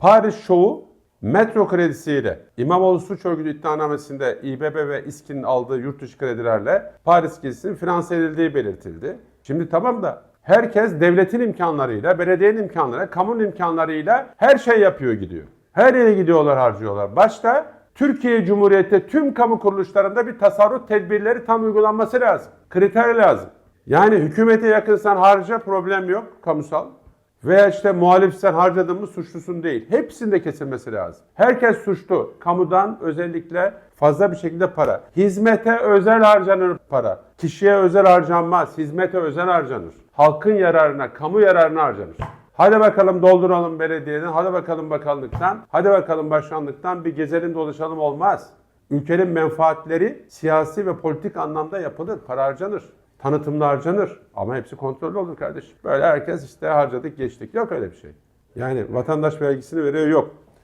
Paris Şovu metro kredisiyle İmamoğlu suç örgütü iddianamesinde İBB ve İSKİ'nin aldığı yurt dışı kredilerle Paris gezisinin finanse edildiği belirtildi. Şimdi tamam da herkes devletin imkanlarıyla, belediyenin imkanlarıyla, kamunun imkanlarıyla her şey yapıyor gidiyor. Her yere gidiyorlar harcıyorlar. Başta Türkiye Cumhuriyeti tüm kamu kuruluşlarında bir tasarruf tedbirleri tam uygulanması lazım. Kriter lazım. Yani hükümete yakınsan harca problem yok kamusal. Veya işte muhalifsen harcadın mı suçlusun değil. Hepsinde kesilmesi lazım. Herkes suçlu. Kamudan özellikle fazla bir şekilde para. Hizmete özel harcanır para. Kişiye özel harcanmaz. Hizmete özel harcanır. Halkın yararına, kamu yararına harcanır. Hadi bakalım dolduralım belediyeden, hadi bakalım bakanlıktan, hadi bakalım başkanlıktan bir gezelim dolaşalım olmaz. Ülkenin menfaatleri siyasi ve politik anlamda yapılır, para harcanır. Tanıtımda harcanır ama hepsi kontrollü olur kardeşim. Böyle herkes işte harcadık geçtik. Yok öyle bir şey. Yani vatandaş vergisini veriyor yok.